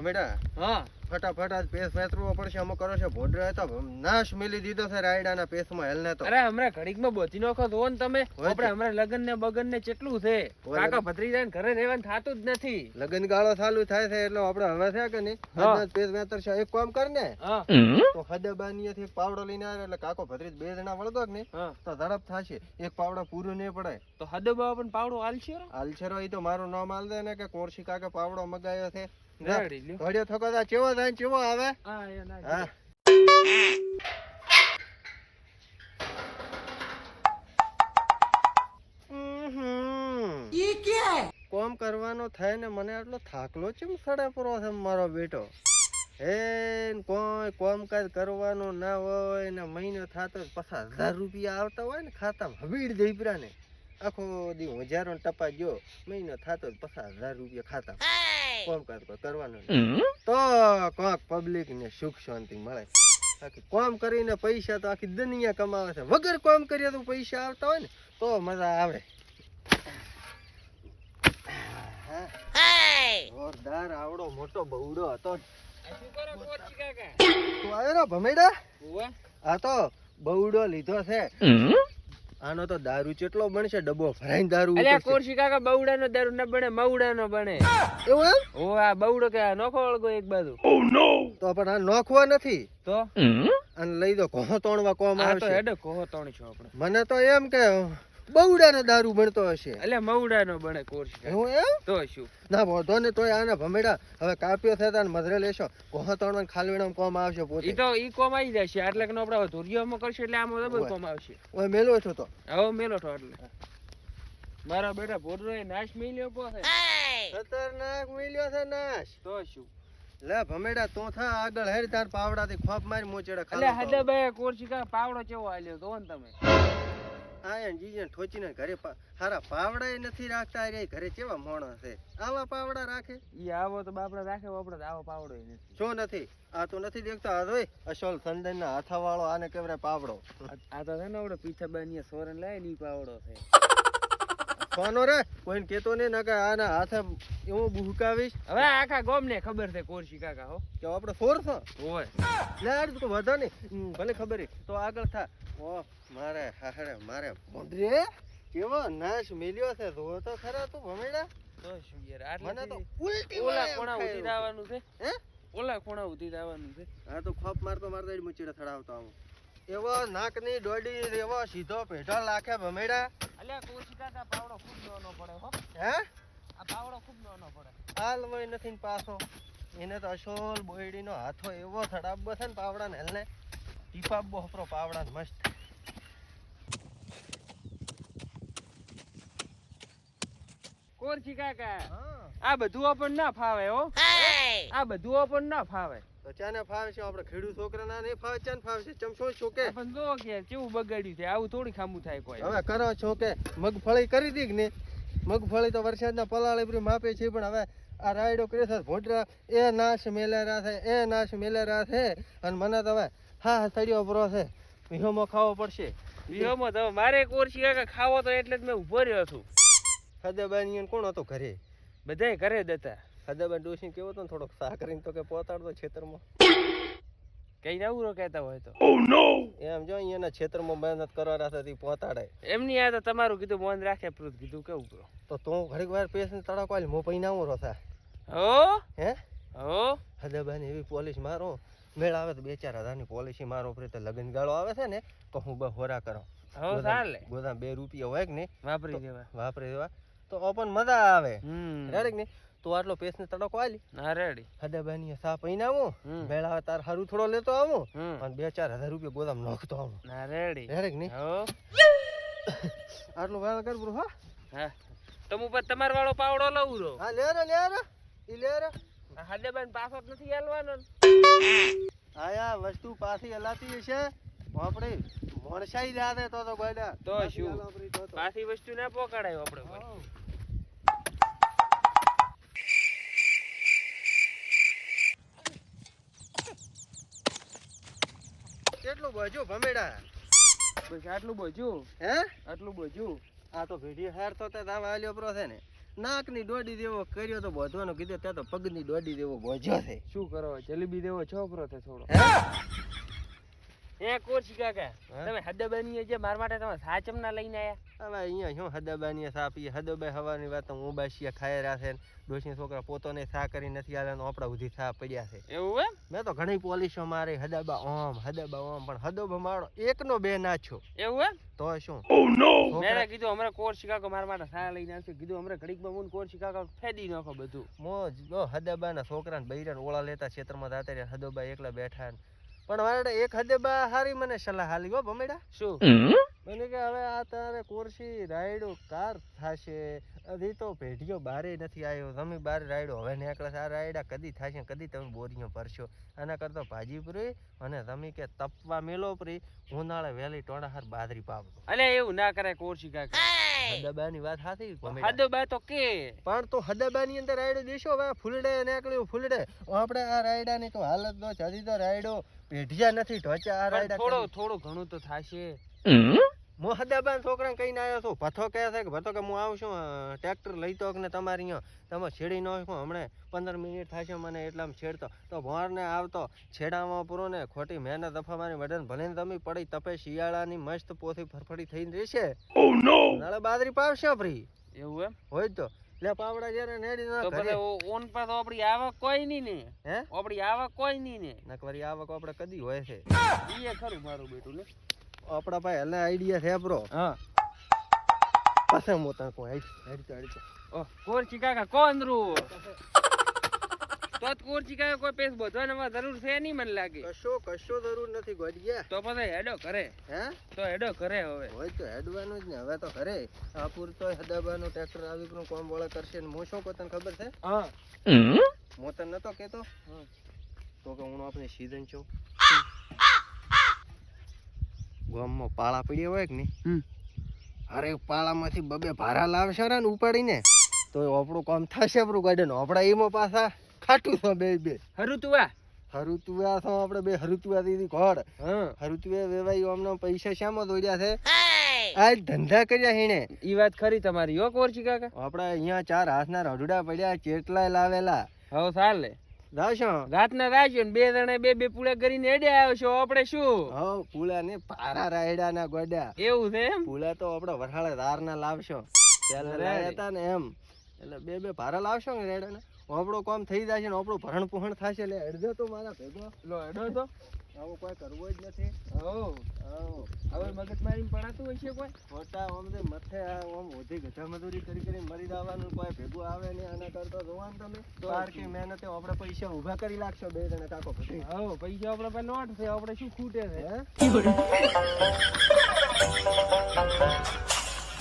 બેટા હા ફટાફટ આજ પેસ વેતરવો પડશે અમુક કરો છે ભોડરે તો નાશ મેલી દીધો છે રાયડાના પેસમાં હેલને તો. અરે હમણાં ઘડીકમાં બોધી નાખો તો ને તમે. આપણે હમણાં લગન ને બગન ને કેટલું છે કાકા. ભત્રીજા ઘરે રહેવાનું થાતું જ નથી. લગન ગાળો ચાલુ થાય છે એટલે આપણે હવે છે કે નહીં? પેસ વેતર છે. એક કામ કર ને. તો હદે બાનીએથી એક પાવડો લઈને આવે એટલે કાકો ભત્રીજ બે જણા વળગો ને તો ઝડપ થશે. એક પાવડો પૂરું નહીં પડે તો હદે બાબા પણ પાવડો હાલશે રો? એ તો મારું નામ આલ દે ને કે કોરસી કાકે પાવડો મગાવ્યો છે. રેડી થકો ચેવો થાય ને ચેવો આવે હા કોમ કરવાનો થાય ને મને આટલો થાકલો ચેમ સડે પૂરો છે મારો બેટો? હે કોઈ કોમકાજ કરવાનું ના હોય ને મહિનો થાતો પચાસ હજાર રૂપિયા આવતા હોય ને ખાતામાં હવીડ જઈપરા ને આખો દી હજારો ટપા ગયો મહિનો થાતો પચાસ હજાર રૂપિયા ખાતામાં. કોમકાજ કરતો કરવાનું તો કોક પબ્લિક ને સુખ શાંતિ મળે. બાકી કોમ કરીને પૈસા તો આખી દુનિયા કમાવે છે. વગર કોમ કરીએ તો પૈસા આવતા હોય ને તો મજા આવે. જોરદાર આવડો મોટો બહુડો હતો આ શું કરો કોરચી કાકા? તું આવ્યો ભમેડા. આ તો બહુડો લીધો છે. આનો તો દારૂ ચેટલો બનશે? ડબ્બો ભરાઈને દારૂ અરે. કોરચી કાકા બવડાનો દારૂ ન બને મવડાનો બને. એવું એમ? ઓ આ બવડો કે આ નોખો વળગો એક બાજુ. તો પણ આ નોખવા નથી? તો? અને લઈ દો કોહો તોણવા કોમ આ તો આવશે. હેડે કોહો તોણ છો આપણે. મને તો એમ કે બહુડાનો દારૂ બનતો હશે. એટલે મવડાનો બને કોર્સ હું એમ? તો શું? ના વાંધો ને તોય આને ભમેડા હવે કાપ્યો થતા ને મધરે લેશો. કોહો તોણવા ખાલવીણામાં કોમ આવશે ઈ તો ઈ કોમ આવી જશે. એટલે કે આપણે ધોરિયામાં કરશે એટલે આમાં ડબલ કોમ આવશે. ઓય મેલો છો તો. હવે મેલો છો એટલે મારા બેટા ભોડરો એ નાશ મેલ્યો કો છે ખતરનાક મિલ્યો છે નાશ. તો શું? લે ભમેડા તો થા આગળ હેર તાર પાવડાથી ખોપ મારી મોચેડા ખાલે હદે બે કોર્સિકા પાવડો કેવો આલ્યો? તો ને તમે. આયન જીજણ ઠોચીને ઘરે હારા પાવડા નથી રાખતા રે ઘરે કેવા મોણો છે? આવા પાવડા રાખે? ઈ આવો તો બાપડા રાખે આપણે તો આવો પાવડો નથી. શું નથી? આ તો નથી દેખતો આ જોઈ અસલ સંદન ના હાથાવાળો આને કેવરે પાવડો. આ- તો છે ને આપણે પીછા બાની સોરન લાયની પાવડો છે. કોનો રે? કોઈને કેતો નહીં કે આના હાથે એવું બુહકાવીશ. હવે આખા ગોમ ને ખબર છે કોરશી કાકા હો. કે આપણે સોર છો? હોય. લે તો વધારે ભલે ખબર હે. તો આગળ થા. ઓ મારે હાહડે મારે. મોઢરે કેવો નાશ મેલ્યો છે? જો તો ખરા તું ભમેડા. તો શું યાર મને તો ઉલટી ઓલા કોણા ઉધી દાવાનું છે? હે? ઓલા કોણા ઉધી દાવાનું છે? હા તો ખોપ મારતો મારતો એની મુચીડે થડાવતો આવું. એવો નાકની દોડી એવો સીધો પેઢો લાખે ભમેડા. અલ્યા કોરચી કાકા પાવડો ખૂબ નાનો પડે હો. હે? આ પાવડો ખૂબ નાનો પડે. હાલ વય નથી પાછો. એને તો અસોલ બોયડીનો હાથો એવો થડાબો છે ને પાવડા ને હેલને. ટીપાબો હપરો પાવડા મસ્ત. કોરચી કાકા? આ બધું આપણને ના ફાવે હો. આ બધું આપણને ના ફાવે. તો ચાને ફાવે છે આપણે ખેડૂત છોકરાના નહીં ફાવે ચાને ફાવે છે. ચમ શું પણ જો કે કેવું બગાડ્યું છે આવું થોડી ખામું થાય કોઈ. હવે કરો છો મગફળી કરી દી કે નહીં મગફળી તો વરસાદના પલાળી પરી માપે છે પણ હવે આ રાયડો કરે છે ભોંડરા એ નાશ મેલેરા છે એ નાશ મેલેરા છે. અને મને તો હવે હા સડ્યો પરો છે. વિહોમાં ખાવો પડશે. વિહોમાં તો મારે કોરચી કાકા ખાવો તો એટલે જ મેં ઊભો રહ્યો છું. ખદેબાની કોણ હતો ઘરે? બધાય ઘરે જ હતા. ખદેબા ડોસી કેવો હતો થોડોક સા કરીને તો કે પહોંચાડતો ખેતરમાં કઈ નવું કહેતા હોય તો? એમ જો અહીંયાના ખેતરમાં મહેનત કરવા હતી પોતાડે. એમની આ તો તમારું કીધું મોન રાખે પ્રુત કીધું કેવું કરો? તો તું ઘડીક વાર પેસને તડકો આલી મો પૈના હું રોસા હો? હે? હો? હદેબાની એવી પોલીસ મારો. મેળ આવે તો બે ચાર હજારની પોલિસી મારો ઉપર તો લગન ગાળો આવે છે ને તો હું બે હોરા કરો. બધા ગોદામ બે રૂપિયા હોય કે નહીં વાપરી દેવા. વાપરી દેવા. તો ઓપન મજા આવે. ડાયરેક્ટ ને તો આટલો પેસ ને તડકો આલી. ના રેડી. હદેબાની સા પૈને આવું. ભેળ મેળ આવે તાર હારું થોડો લેતો આવું. અને બે ચાર હજાર રૂપિયા ગોદામ નાખતો આવું. ના રેડી. રેડી ને હો. આટલું વાર કર બ્રો હા. હા તમ ઉપર તમાર વાળો પાવડો લઉં રો હા લે રે લે રે. ઈ લે રે. હાડેબાન પાછો જ નથી હલવાનો. આયા વસ્તુ પાછી હલાતી હશે. આપણે વણસાઈ જાતે તો તો ગોડા તો શું? પાછી વસ્તુ ના પોકાડાય આપણે કેટલું બજુ ભમેડા? બસ આટલું બજ્યું હે? આટલું બજ્યું આ તો ભીડી હાર તો તે દાવા આલ્યો પ્રો છે ને. નાકની દોડી દેવો કર્યો તો બોધવાનો કીધો ત્યાં તો પગની દોડી દેવો બોજ્યો છે શું કરો જલેબી દેવો છોકરો છે થોડો? એ કોરસી કાકા? તમે હદબાની જે માર માટે તમે સાચમ ના લઈને આયા? અલા અહીંયા શું હદબાની સાપી હદબાઈ હવાની વાત તો હું બાશિયા ખાઈ રહ્યા છે ડોશી છોકરા પોતોને સા કરી નથી આલે ને આપણા ઉધી સા પડ્યા છે. એવું એમ? મેં તો ઘણી પોલીસો મારી હદબા ઓમ હદબા ઓમ પણ હદબા મારો એકનો બે નાખ્યો એવું એમ? તો શું? મેં કીધું હમણાં કોરસી કાકો મારા માટે સા લઈને આવશે. કીધું હમણાં ઘડીકમાં હું કોરસી કાકા ફેદી નાખો બધું. મોજ હદબાના છોકરાને બૈરાને ઓળા લેતા ક્ષેત્રમાં જાતે રહ્યા હદબા એકલા બેઠા ને. પણ મારે એક હદબા હારી મને સલાહ હાલી હો ભમેડા. શું? મને કે હવે આ તારે કોરસી રાયડો કાર થાશે. હજી તો પેઢીઓ બારે નથી આવ્યો તમે બારે રાયડો. હવે નીકળે આ રાયડા કદી થશે કદી તમે બોરીઓ ભરશો. આના કરતો ભાજી પૂરી અને તમે કે તપવા મેલો પરી ઉનાળે વહેલી ટોણાહાર બાદરી પાવતો. અલે એવું ના કરે કોરસી કાકા. હદબાની વાત સાચી હદબા તો કે? પણ તો હદબાની અંદર રાયડો દેશો. હવે ફૂલડે નીકળ્યું ફૂલડે. આપણે આ રાયડાની તો હાલત નો. હજી તો રાયડો પેઢિયા નથી ઢોચા. આ રાયડા થોડો. થોડું ઘણું તો થાશે. હું હદાબાન છોકરાને કહીને આવ્યો છું ભથો કહે છે કે ભથો કે હું આવશું ટ્રેક્ટર લઈ તો ને તમારી અહીંયા તમે છેડી નાખો હમણે પંદર મિનિટ થશે મને એટલા છેડતો. તો ભોરને આવતો છેડામાં પૂરો ને ખોટી મહેનત દફાવાની વડન ભલે ને તમે પડી તપે શિયાળાની મસ્ત પોથી ફરફડી થઈને રહેશે. નાળે બાદરી પાવશે ફ્રી એવું એમ? હોય તો. લે પાવડા જ્યારે નેડી ના તો ઘરે. ઓન પર તો આપડી આવક કોઈ નહીં ને. હે? આપડી આવક કોઈ નહીં ને. નકવારી આવક આપણે કદી હોય છે. ઈ એ ખરું મારું બેટું ને. આપણા ભાઈ હલે આઈડિયા છે બ્રો હા. પાસે મોતા કો કોઈ હેડ તો હેડ તો ઓ કોર કાકા કોણ રૂ તો કોર ચીકા કાકા કોઈ પેસ બધવાને જરૂર છે નહીં મને લાગે. કશો કશો જરૂર નથી ગોડિયા તો પછી હેડો કરે હે? તો હેડો કરે હવે. હોય તો હેડવાનું જ ને હવે તો ખરે આ પૂરતો હદાબાનું ટ્રેક્ટર આવી ગયું કોમ વળે કરશે ને હું શું કહું તને ખબર છે? હા. મોતન તને નતો કેતો હા તો કે હું આપણે સીઝન છું. ગામમાં પાળા પડ્યા હોય કે નહીં. અરે પાળામાંથી બબે ભારા લાવશે ને ઉપાડીને તો આપણું કામ થશે આપણું ગાર્ડન. આપણા એમાં પાછા ખાટું છો બે બે. હરુતુવા. હરુતુવા છો આપણે બે હરુતુવા દીધી ઘોડ હા. હરુતુએ વેવાઈ અમને પૈસા શામાં દોડ્યા છે. આ ધંધા કર્યા હીણે. ઈ વાત ખરી તમારી હો કોરચી કાકા. આપડા અહીંયા ચાર હાથના રઢુડા પડ્યા ચેટલા લાવેલા. હવે ચાલે જાશો રાતના રાખ્યો ને બે જણા બે બે પૂળા કરીને હેડે આવ્યો છો આપણે શું? હો પુલા ને પારા રાયડા ના એવું છે એમ? તો આપડે વરસાળે ધાર ના લાવશો. પેલા. હતા ને એમ. એટલે બે બે ભારા લાવશો ને રેડા ને આપણું કામ થઈ જશે ને આપણું ભરણ પુહણ થશે. એટલે અડધો તો મારા ભેગો. લો અડધો તો. આવું કોઈ કરવો જ નથી. હો હવે. મગજ મારી પડાતું હોય છે કોઈ? મોટા ઓમ દે મથે ઓમ ઓધી ગધા મજૂરી કરી કરી મરી જવાનું કોઈ ભેગું આવે ને આના કરતો જોવાનું તમે? બાર કે મહેનતે આપણે પૈસા ઊભા કરી લાગશો બે જણા કાકો પછી હો પૈસા આપણે પાસે નોટ છે આપણે શું ખૂટે છે?